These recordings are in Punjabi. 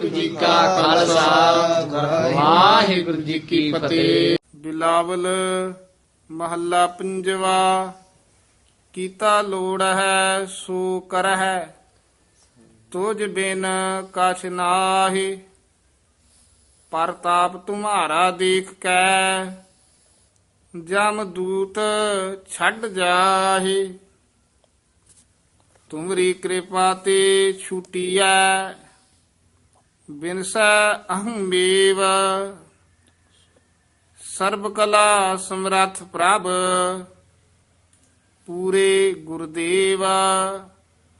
ਵਾਹਿਗੁਰੂ ਜੀ ਕਾ ਖਾਲਸਾ। ਵਾਹਿਗੁਰੂ ਜੀ ਕੀ ਫਤਿਹ। ਬਿਲਾਵਲ ਮਹੱਲਾ ਪੰਜਵਾ, ਕੀਤਾ ਲੋੜ ਹੈ, ਸੋ ਕਰਹਿ। ਤੁਝ ਬਿਨ ਕਛ ਨਾਹੀ ਪਰਤਾਪ ਤੁਮਾਰਾ ਦੇਖ ਕੈ। ਜਮ ਦੂਤ ਛੱਡ ਜਾਹੀ, ਤੁਮਰੀ ਕਿਰਪਾ ਤੇ ਛੁਟੀਐ। ਬਿਨਸੈ ਅਹੰ ਮੇਵ ਸਰਬ ਕਲਾ ਸਮਰੱਥ ਪ੍ਰਭ, ਪੂਰੇ ਗੁਰਦੇਵ।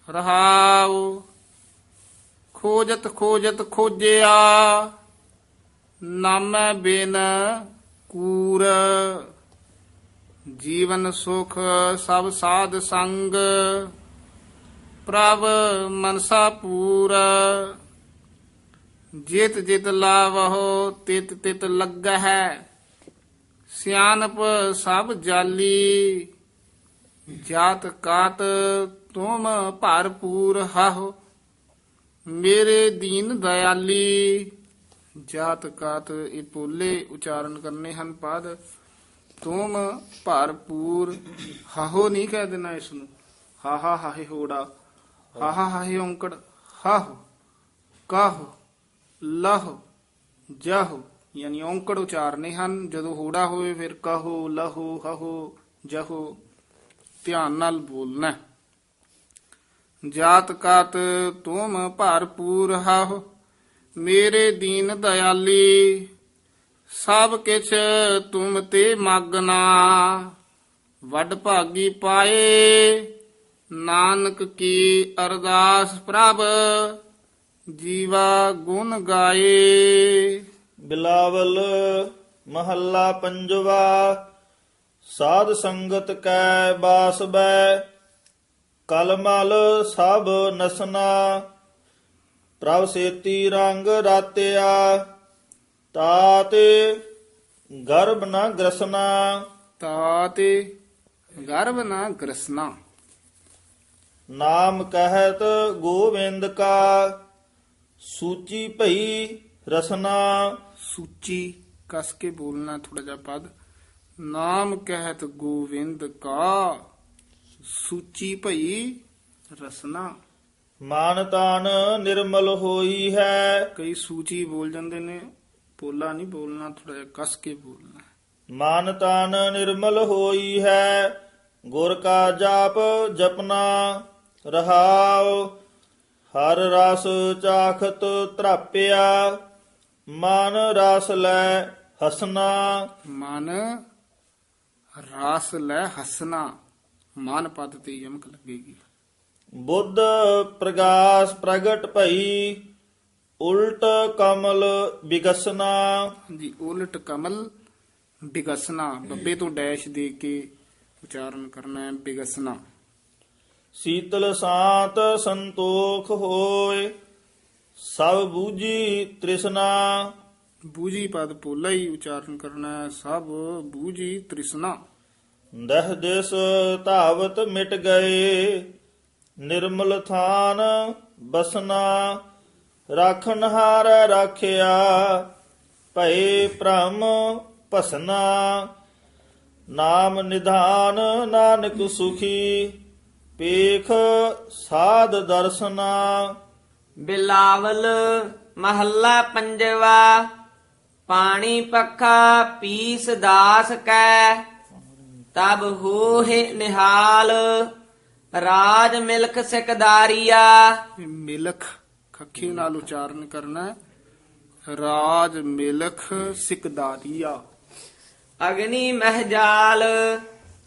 ਰਹਾਉ, ਖੋਜਤ ਖੋਜਤ ਖੋਜਿਆ, ਨਾਮੈ ਬਿਨ ਕੂਰ। ਜੀਵਨ ਸੁਖ ਸਭ ਸਾਧ ਸੰਗ, ਪ੍ਰਭ ਮਨਸਾ ਪੂਰ। ਜਿਤ ਜਿਤ ਲਾਵਹੁ, ਤਿਤ ਤਿਤ ਲੱਗਹਿ। ਸਿਆਨਪ ਸਭ ਜਾਲੀ, ਜਾਤ ਕਾਤ ਤੁਮ ਭਰਪੂਰ ਹਹੁ ਮੇਰੇ ਦੀਨ ਦਇਆਲੀ, ਜਾਤ ਕਾਤ ਇਹ ਪੋਲੇ ਉਚਾਰਨ ਕਰਨੇ ਹਨ ਪਦ। ਤੁਮ ਭਰਪੂਰ ਹਹੋ ਨਹੀਂ ਕਹਿ ਦੇਣਾ ਇਸ ਨੂੰ ਹਾਹਾ ਹਾ ਹਾਹੇ ਹੋੜਾ, ਹਾ ਹਾਹੇ ਔਂਕੜ ਹਹੁ ਕਹੁ ਲਹੁ ਜਹੁ, ਯਾਨੀ ਔਂਕੜ ਉਚਾਰਨੇ ਹਨ। ਜਦੋਂ ਹੋੜਾ ਹੋਵੇ ਫਿਰ ਕਹੋ, ਲਹੋ, ਹਹੋ, ਜਹੋ, ਧਿਆਨ ਨਾਲ ਬੋਲਣਾ ਜਾਤ ਕਾਤ ਤੁਮ ਭਰਪੂਰ ਹਹੁ ਮੇਰੇ ਦੀਨ ਦਇਆਲੀ, ਸਭ ਕਿਛ ਤੁਮ ਤੇ ਮਗਨਾ ਵੱਡ ਭਾਗੀ ਪਾਏ, ਨਾਨਕ ਕੀ ਅਰਦਾਸ ਪ੍ਰਭ ਜੀਵਾ ਗੁਣ ਗਾਏ। ਬਿਲਾਵਲ ਮਹੱਲਾ ਪੰਜਵਾ ਸਾਧ ਸੰਗਤ ਕੈ ਬਾਸ ਬੈ ਕਲਮਲ ਸਭ ਨਸਨਾ ਪ੍ਰਭ ਸੇਤੀ ਰੰਗ ਰਾਤਿਆ ਤਾਤੇ ਗਰਭ ਨ ਗ੍ਰਸਨਾ। ਤਾਤੇ ਗਰਭ ਨਾ ਗ੍ਰਸਨਾ। ਨਾਮ ਕਹਿਤ ਗੋਵਿੰਦ ਕਾ ਸੂਚੀ ਭਈ ਰਸਨਾ। ਸੂਚੀ ਕਸ ਕੇ ਬੋਲਣਾ ਥੋੜਾ ਜਿਹਾ ਪਦ। ਨਾਮ ਕਹਿਤ ਗੋਵਿੰਦ ਕਾ। ਸੂਚੀ ਭਈ ਰਸਨਾ। ਮਾਨ ਤਾਨ ਨਿਰਮਲ ਹੋਈ ਹੈ। ਕਈ ਸੂਚੀ ਬੋਲ ਜਾਂਦੇ ਨੇ। ਪੋਲਾ ਨਹੀਂ ਬੋਲਣਾ ਥੋੜਾ ਜਿਹਾ ਕਸ ਕੇ ਬੋਲਣਾ। ਮਨ ਤਨ ਨਿਰਮਲ ਹੋਈ ਹੈ। ਗੁਰ ਕਾ ਜਾਪ ਜਪਨਾ। ਰਹਾਉ ਹਰ ਰਸ ਚਾਖਤ ਤਰਾਪਿਆ ਮਨ ਰਸ ਲੈ ਹਸਨਾ। ਮਨ ਰਾਸ ਲੈ ਹਸਨਾ ਮਨ ਪਦ ਤੇ ਯਮਕ ਲੱਗੇਗੀ। ਬੁੱਧ ਪ੍ਰਗਾਸ ਪ੍ਰਗਟ ਭਈ ਉਲਟ ਕਮਲ ਵਿਗਸਨਾ ਹਾਂਜੀ ਉਲਟ ਕਮਲ ਬਿਗਸਨਾ ਬੱਬੇ ਤੋਂ ਡੈਸ਼ ਦੇ ਕੇ ਉਚਾਰਨ ਕਰਨਾ ਹੈ ਬਿਗਸਨਾ। ਸੀਤਲ ਸਾਤ ਸੰਤੋਖ ਹੋਏ ਸਭ ਬੂਝੀ ਤ੍ਰਿਸ਼ਨਾ। ਬੂਜੀ ਪਦ ਪੋਲਾ ਹੀ ਉਚਾਰਨ ਕਰਨਾ ਹੈ ਸਭ ਬੂਜੀ ਤ੍ਰਿਸ਼ਨਾ। ਦਹ ਦਿਸ ਧਾਵਤ ਮਿਟ ਗਏ ਨਿਰਮਲ ਥਾਨ ਬਸਨਾ। ਰਾਖਨ ਹਾਰ ਰਾਖਿਆ ਭਏ ਭ੍ਰਮ ਭਸਨਾ। ਨਾਮ ਨਿਧਾਨ ਨਾਨਕ ਸੁਖੀ ਪੇਖ ਸਾਧ ਦਰਸਨਾ। ਬਿਲਾਵਲ ਮਹੱਲਾ ਪੰਜਵਾ ਪਾਣੀ ਪੱਖਾ ਪੀਸ ਦਾਸ ਕੈ ਤਬ ਹੋਏ ਨਿਹਾਲ ਰਾਜ ਮਿਲਕ ਸਿਕਦਾਰੀਆ। ਮਿਲਖ ਖੱਖੀ ਨਾਲ ਉਚਾਰਨ ਕਰਨਾ ਹੈ। ਰਾਜ ਮਿਲਖ ਸਿਕਦਾਰੀਆ। ਅਗਨੀ ਮਹਜਾਲ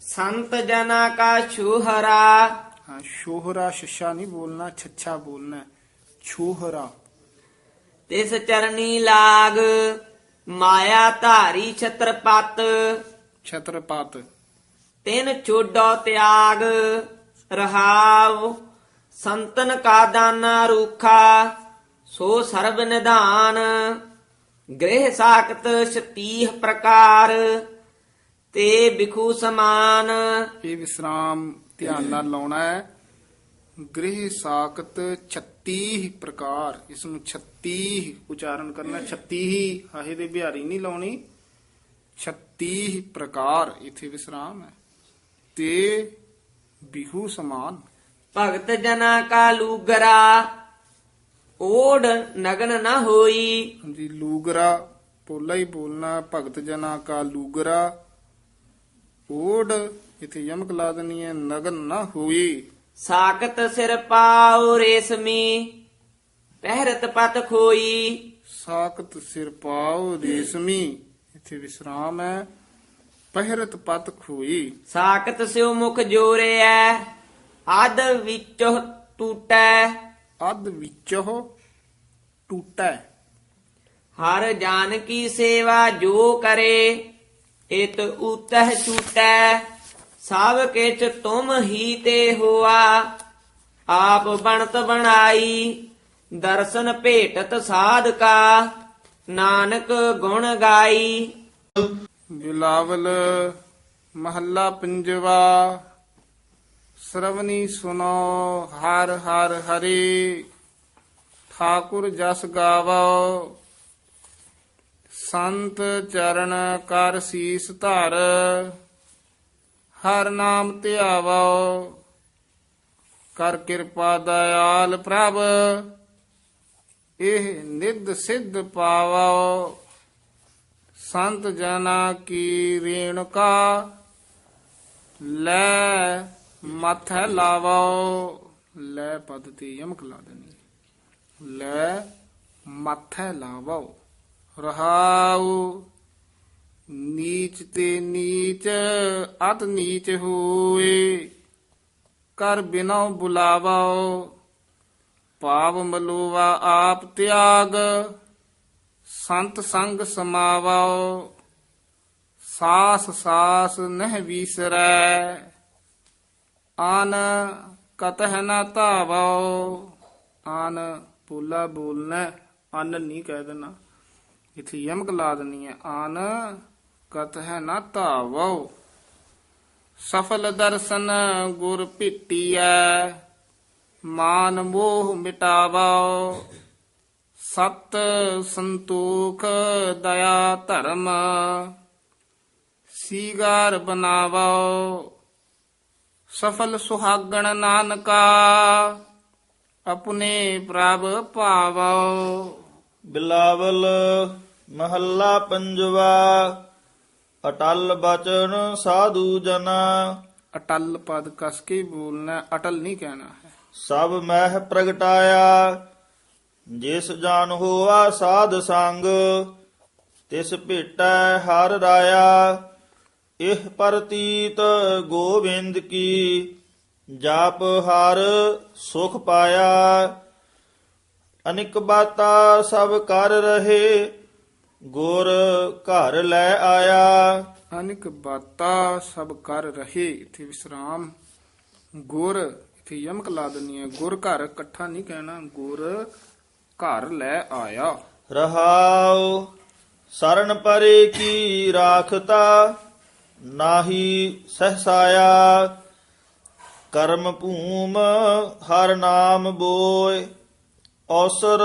ਸੰਤ ਜਨਾ ਕਾ ਛੂਹਰਾ। ਹਾਂ ਸ਼ੋਹਰਾ ਸ਼ਸ਼ਾ ਨਹੀਂ ਬੋਲਣਾ ਛੱਛਾ ਬੋਲਣਾ ਹੈ। ਛੋਹਰਾ। ਤਿਸ ਚਰਨੀ ਲਾਗ ਮਾਇਆ ਧਾਰੀ ਛਤਰਪਤ। ਛਤਰਪਤ। ਤਿਨ ਛੋਡੋ ਤਿਆਗ ਰਹਾਵ ਸੰਤਨ ਕਾ ਦਾਨਾ ਰੂਖਾ ਸੋ ਸਰਬ ਨਿਧਾਨ। ਗ੍ਰਹਿ ਸਾਖਤ ਛਤੀਹ ਪ੍ਰਕਾਰ। ਤੇ ਬਿਖੂ ਸਮਾਨ। ਇਹ ਵਿਸਰਾਮ ਧਿਆਨ ਨਾਲ ਲਾਉਣਾ ਹੈ? ਗ੍ਰਹਿ ਸਾਖਤ 36 36 ਪ੍ਰਕਾਰ। ਇਸ ਨੂੰ 36 ਉਚਾਰਨ ਕਰਨਾ। 36 ਹੀ ਹਾਹੇ ਦੇ ਬਿਹਾਰੀ ਨਹੀਂ ਲਾਉਣੀ। 36 ਪ੍ਰਕਾਰ। ਇਥੇ ਵਿਸਰਾਮ ਹੈ। ਤੇ ਬਿਹੂ ਸਮਾਨ। ਭਗਤ ਜਨਾ ਕਾ ਲੂਗਰਾ ਓੜ ਨਗਨ ਨਾ ਹੋਈ। ਹਾਂਜੀ ਲੂਗਰਾ ਪੋਲਾ ਹੀ ਬੋਲਣਾ। ਭਗਤ ਜਨਾ ਕਾ ਲੂਗਰਾ ਓੜ ਇਥੇ ਯਮਕ ਲਾ ਦੇਣੀ ਹੈ ਨਗਨ ਨਾ ਹੋਈ। ਸਾਕਤ ਸਿਰ ਪਾਉ ਰੇਸ਼ਮੀ ਪਹਿਰਤ ਪਤ ਖੋਈ। ਸਾਕਤ ਸਿਰ ਪਾਉ ਰੇਸ਼ਮੀ ਇਥੇ ਵਿਸਰਾਮ ਹੈ ਪਹਿਰਤ ਪਤ ਖੋਈ। ਸਾਕਤ ਸਿਉ ਮੁਖ ਜੋਰਿਐ ਆਦ ਵਿੱਚੋਂ ਟੂਟੈ। ਅੱਧ ਵਿੱਚੋਂ ਟੂਟੈ। ਹਰ ਜਾਨ ਕੀ ਸੇਵਾ ਜੋ ਕਰੇ ਇਤ ਉਤਹ ਛੂਟੈ ਸਭ ਕਿਛ ਤੁਮ ਹੀ ਤੇ ਹੋਆ। ਆਪ ਬਣਤ ਬਣਾਈ, ਦਰਸ਼ਨ ਭੇਟਤ ਸਾਧਕਾ, ਨਾਨਕ ਗੁਣ ਗਾਈ। ਬਿਲਾਵਲ ਮਹੱਲਾ ਪੰਜਵਾ ਸਰਵਨੀ ਸੁਨੋ, ਹਰ ਹਰ ਹਰੀ। ਠਾਕੁਰ ਜਸ ਗਾਵੋ। ਸੰਤ ਚਰਨ ਕਰ ਸੀਸ ਧਰ, ਹਰ ਨਾਮ ਧਿਆਵੋ, ਕਰ ਕਿਰਪਾ ਦਇਆਲ ਪ੍ਰਭ, ਇਹ ਨਿੱਧ ਸਿੱਧ ਪਾਵੋ। ਸੰਤ ਜਨਾ ਕੀ ਰੇਣਕਾ ਲੈ ਮੱਥੈ ਲਾਵੋ। ਲੈ ਪਦ ਤੇ ਯਮਕ ਲਾ ਦੇਣੀ। ਲੈ ਮੱਥੈ ਲਾਵਾਓ ਰਹਾਉ, ਨੀਚ ਤੇ ਨੀਚ ਅਤ ਨੀਚ ਹੋਏ। ਕਰ ਬਿਨੋ ਬੁਲਾਵੋ ਪਾਵ ਮਲੋਵਾ ਆਪ ਤਿਆਗ। ਸੰਤ ਸੰਗ ਸਮਾਵੋ ਸਾਸ ਸਾਸ ਨਹਿ ਵੀਸਰੈ। ਆਨ ਕਤਹ ਨਾ ਧਾਵੋ ਆਨ ਪੂਲਾ ਬੋਲਣਾ, ਅਨ ਨਹੀਂ ਕਹਿ ਦੇਣਾ। ਇਥੇ ਯਮਕ ਲਾ ਦੇਣੀ ਹੈ ਆਨ ਕਤਹ ਨ ਧਾਵੋ ਸਫਲ ਦਰਸ਼ਨ ਗੁਰ ਭੀਟੀਐ, ਮਾਨ ਮੋਹ ਮਿਟਾਵੋ ਸਤ ਸੰਤੋਖ ਦਇਆ ਧਰਮ, ਸੀਗਾਰ ਬਨਾਵੋ ਸਫਲ ਸੁਹਾਗਣ ਨਾਨਕਾ ਆਪਣੇ ਪ੍ਰਭ ਭਾਵੋ ਬਿਲਾਵਲ ਮਹੱਲਾ ਪੰਜਵਾ ਅਟਲ ਬਚਨ ਸਾਧੂ ਜਨਾ। ਅਟਲ ਪਦ ਕਸ ਕੇ ਬੋਲਣਾ ਅਟਲ ਨਹੀਂ ਕਹਿਣਾ ਹੈ। ਸਭ ਮਹਿ ਪ੍ਰਗਟਾਇਆ ਜਿਸ ਜਾਨ ਹੋਆ ਸਾਧ ਸੰਗ ਤਿਸ ਭੇਟੈ ਹਰ ਰਾਇਆ। ਇਹ ਪ੍ਰਤੀਤ ਗੋਬਿੰਦ ਕੀ ਜਾਪ ਹਰ ਸੁਖ ਪਾਇਆ। ਅਨਿਕ ਬਾਤਾ ਸਭ ਕਰ ਰਹੇ ਗੁਰ ਘਰ ਲੈ ਆਇਆ। ਅਨਿਕ ਬਾਤਾ ਸਭ ਕਰ ਰਹੇ ਇਥੇ ਵਿਸਰਾਮ। ਗੁਰ ਇਥੇ ਯਮਕ ਲਾ ਦਨੀ ਹੈ ਗੁਰ ਘਰ ਇਕੱਠਾ ਨਹੀਂ ਕਹਿਣਾ ਗੁਰ ਘਰ ਲੈ ਆਇਆ। ਰਹਾਉ ਸਰਨ ਪਰੇ ਕੀ ਰਾਖਤਾ ਨਾਹੀ ਸਹਸਾਇਆ। ਕਰਮ ਭੂਮ ਹਰ ਨਾਮ ਬੋਏ ਔਸਰ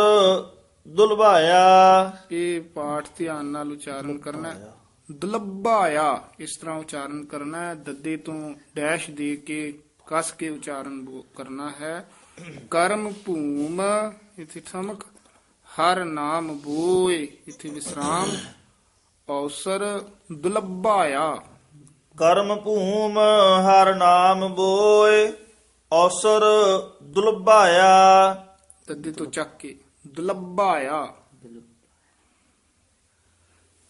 ਦੁਲਭਾਇਆ। ਇਹ ਪਾਠ ਧਿਆਨ ਨਾਲ ਉਚਾਰਨ ਕਰਨਾ ਹੈ। ਦੁਲੱਭਾਇਆ ਇਸ ਤਰ੍ਹਾਂ ਉਚਾਰਨ ਕਰਨਾ ਹੈ। ਦੱਦੇ ਤੋਂ ਡੈਸ਼ ਦੇ ਕੇ ਕਸ ਕੇ ਉਚਾਰਨ ਕਰਨਾ ਹੈ। ਕਰਮ ਭੂਮ ਇਥੇ ਠਮਕ। ਹਰ ਨਾਮ ਬੋਏ ਇਥੇ ਵਿਸਰਾਮ। ਔਸਰ ਦੁਲੱਭਾਇਆ। ਕਰਮ ਭੂਮ ਹਰ ਨਾਮ ਬੋਏ। ਔਸਰ ਦੁਲਭਾਇਆ। ਦੱਦੇ ਤੋਂ ਚੱਕ ਕੇ। ਦੁਲੱਭਾਇਆ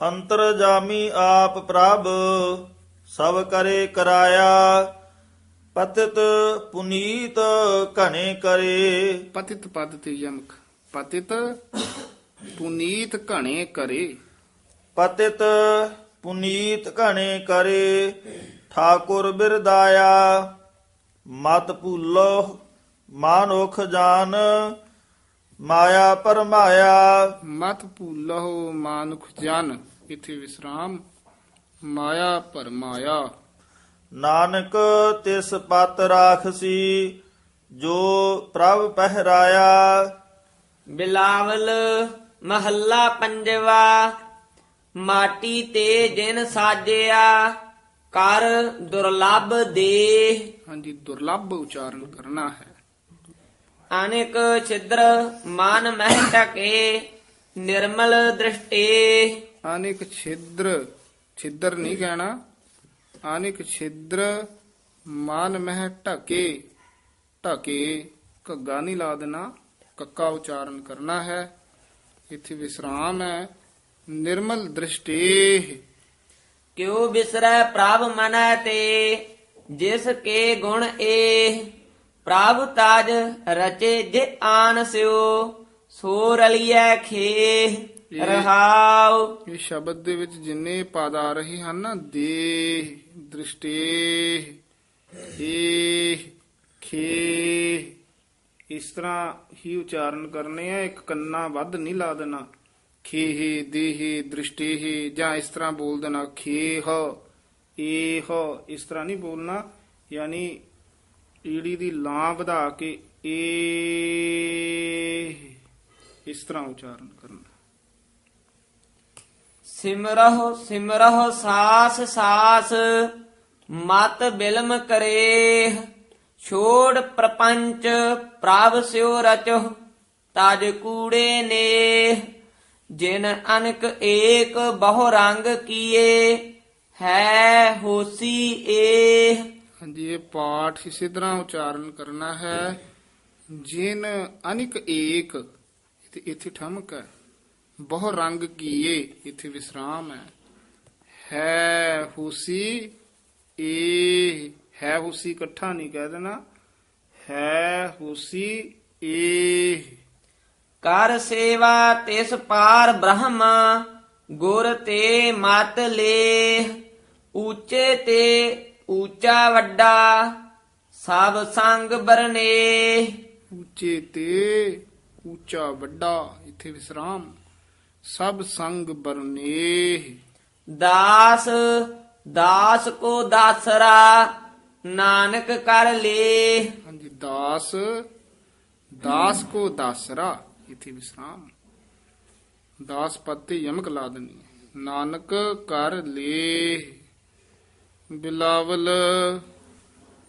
ਅੰਤਰ ਜਾਮੀ ਆਪ ਪ੍ਰਭ ਸਭ ਕਰੇ ਕਰਾਇਆ ਪਤਿਤ ਪੁਨੀਤ ਘਣੇ ਕਰੇ। ਪਤਿਤ ਪਦ ਤੇ ਯਮਕ ਪਤਿਤ ਪੁਨੀਤ ਘਣੇ ਕਰੇ। ਪਤਿਤ ਪੁਨੀਤ ਘਣੇ ਕਰੇ ਠਾਕੁਰ ਬਿਰਦਾਇਆ ਮਤ ਭੂਲੋ ਮਾਨੁਖ ਜਾਨ ਮਾਇਆ ਪਰਮਾਇਆ। ਮਤ ਭੂਲਹੁ ਮਾਨੁਖ ਜਨ ਇਥੇ ਵਿਸਰਾਮ। ਮਾਇਆ ਪਰਮਾਇਆ। ਨਾਨਕ ਤਿਸ ਪਤ ਰਾਖਸੀ ਜੋ ਪ੍ਰਭ ਪਹਿਰਾਇਆ। ਬਿਲਾਵਲ ਮਹੱਲਾ ਪੰਜਵਾ ਮਾਟੀ ਤੇ ਜਿਨ ਸਾਜਿਆ ਕਰ ਦੁਰਲੱਭ ਦੇ ਹਾਂਜੀ ਦੁਰਲੱਭ ਉਚਾਰਨ ਕਰਨਾ ਹੈ। ਅਨੇਕ ਛਿਦਰ ਮਨ ਮਹਿ ਟਕੇ ਨਿਰਮਲ ਦ੍ਰਿਸ਼ਟੇ। ਅਨੇਕ ਛਿਦਰ ਛਿਦਰ ਨਹੀਂ ਕਹਿਣਾ। ਅਨੇਕ ਛਿਦਰ ਮਾਨ ਮਹਿ ਢਕੇ। ਢਕੇ ਘੱਗਾ ਨਹੀਂ ਲਾ ਦੇਣਾ ਕੱਕਾ ਉਚਾਰਨ ਕਰਨਾ ਹੈ। ਇੱਥੇ ਵਿਸਰਾਮ ਹੈ। ਨਿਰਮਲ ਦ੍ਰਿਸ਼ਟੇ। ਕਿਉ ਬਿਸਰੈ ਪ੍ਰਭ ਮਨੈ ਤੇ ਜਿਸ ਕੇ ਗੁਣ ਏ। ਪ੍ਰਭ ਤਾਜ ਰਚੇ ਜੇ ਆਨ ਸਿਓ ਸੋ ਰਲੀਐ ਖੇ ਰਹਾਉ। ਇਹ ਸ਼ਬਦ ਦੇ ਵਿੱਚ ਜਿੰਨੇ ਪਦ ਆ ਰਹੇ ਹਨ ਨਾ ਦੇ ਦ੍ਰਿਸ਼ਟੇ ਏ ਖੇ ਇਸ ਤਰ੍ਹਾਂ ਹੀ ਉਚਾਰਨ ਕਰਨੇ ਆ ਇੱਕ ਕੰਨਾ ਵੱਧ ਨਹੀਂ ਲਾ ਦੇਣਾ। ਖੇਹ ਦੇਹ ਦ੍ਰਿਸ਼ਟੇ ਜਾਂ ਇਸ ਤਰ੍ਹਾਂ ਬੋਲ ਦੇਣਾ ਖੇਹ ਏਹ ਇਸ ਤਰ੍ਹਾਂ ਨਹੀਂ ਬੋਲਣਾ ਯਾਨੀ ਈੜੀ ਦੀ ਲਾਂ ਵਧਾ ਕੇ ਏ ਇਸ ਤਰ੍ਹਾਂ ਉਚਾਰਨ ਕਰਨਾ। ਸਿਮਰਹੁ ਸਿਮਰਹੁ ਸਾਸ ਸਾਸ, ਮਤ ਬਿਲਮ ਕਰੇ ਛੋੜ ਪ੍ਰਪੰਚ, ਪ੍ਰਭ ਸਿਉ ਰਚੋ ਤਜ ਕੂੜੇ ਨੇ ਜਿਨ ਅਨਕ ਏਕ ਬਹੁ ਰੰਗ ਕੀਏ, ਹੈ ਹੋਸੀ ਏ ਹਾਂਜੀ, ਇਹ ਪਾਠ ਇਸੇ ਤਰ੍ਹਾਂ ਉਚਾਰਨ ਕਰਨਾ ਹੈ, ਜਿਨ ਅਨਿਕ ਏਕ, ਇੱਥੇ ਇੱਥੇ ਠਮਕ ਹੈ, ਬਹੁ ਰੰਗ ਕੀਏ, ਇੱਥੇ ਵਿਸਰਾਮ ਹੈ। ਹੈ ਹੁਸੀ, ਏ, ਹੈ ਹੁਸੀ ਇਕੱਠਾ ਨਹੀਂ ਕਹਿ ਦੇਣਾ, ਹੈ ਹੁਸੀ, ਏ। ਕਰ ਸੇਵਾ ਤਿਸ ਪਾਰ ਬ੍ਰਹਮ, ਗੁਰ ਤੇ ਮਤ ਲੇ ਉੱਚੇ ਤੇ ਉੱਚਾ ਵੱਡਾ ਸਭ ਸੰਗ ਬਰਨੇ। ਉੱਚੇ ਤੇ ਉੱਚਾ ਵੱਡਾ ਇੱਥੇ ਵਿਸਰਾਮ। ਸਭ ਸੰਗ ਬਰਨੇ। ਦਾਸ ਦਾਸ ਕੋ ਦਾਸਰਾ ਨਾਨਕ ਕਰ ਲੇ। ਹਾਂਜੀ ਦਾਸ ਦਾਸ ਕੋ ਦਾਸਰਾ ਇਥੇ ਵਿਸਰਾਮ। ਦਾਸ ਪਦ ਤੇ ਯਮਕ ਲਾ ਦੇਣੀ ਹੈ। ਨਾਨਕ ਕਰ ਲੇ। ਬਿਲਾਵਲ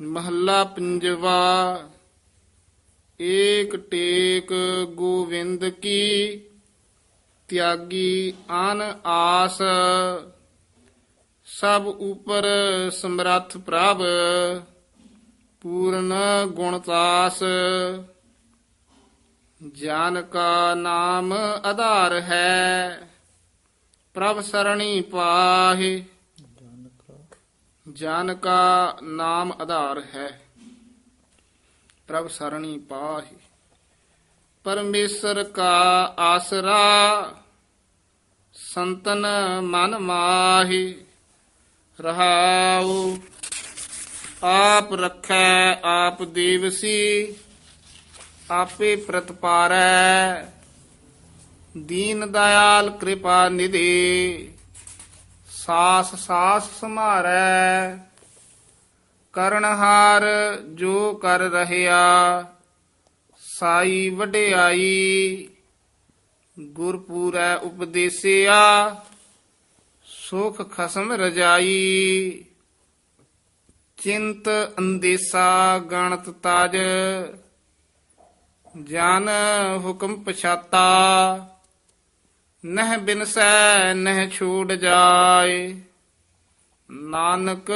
ਮਹੱਲਾ ਪੰਜਵਾ, ਏਕ ਟੇਕ ਗੋਵਿੰਦ ਕੀ, ਤਿਆਗੀ ਆਨ ਆਸ, ਸਭ ਉਪਰ ਸਮਰੱਥ ਪ੍ਰਭ, ਪੂਰਨ ਗੁਣਤਾਸ ਜਾਨ ਕਾ ਨਾਮ ਆਧਾਰ ਹੈ, ਪ੍ਰਭ ਸਰਣੀ ਪਾਹੇ। ਜਾਨ ਕਾ ਨਾਮ ਆਧਾਰ ਹੈ, ਪ੍ਰਭ ਸਰਣੀ ਪਾਹੇ। ਪਰਮੇਸ਼ਰ ਕਾ ਆਸਰਾ, ਸੰਤਨ ਮਨ ਮਾਹੀ। ਰਹਾਉ, ਆਪ ਰੱਖੈ, ਆਪ ਦੇਵਸੀ, ਆਪੇ ਪ੍ਰਤਪਾਰੈ। ਦੀਨ ਦਇਆਲ ਕਿਰਪਾ ਨਿਧੀ। ਸਾਸ ਸਾਸ ਸਮਾਰੈ ਕਰਨਹਾਰ ਜੋ ਕਰ ਰਹਿਆ, ਸਾਈ ਵਡਿਆਈ, ਗੁਰਪੂਰੈ ਉਪਦੇਸਿਆ, ਸੁਖ ਖਸਮ ਰਜਾਈ, ਚਿੰਤ ਅੰਦੇਸਾ ਗਣਤ ਤਾਜ, ਜਨ ਹੁਕਮ ਪਛਾਤਾ ਨਹਿ ਬਿਨਸੈ ਨਹਿ ਛੂੜ ਜਾਏ। ਨਾਨਕ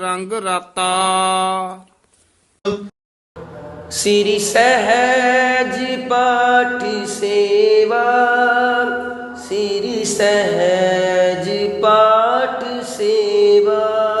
ਰੰਗ ਰਾਤਾ। ਸ੍ਰੀ ਸਹਿਜ ਪਾਠੀ ਸੇਵਾ। ਸ੍ਰੀ ਸਹਿਜ ਪਾਠ ਸੇਵਾ।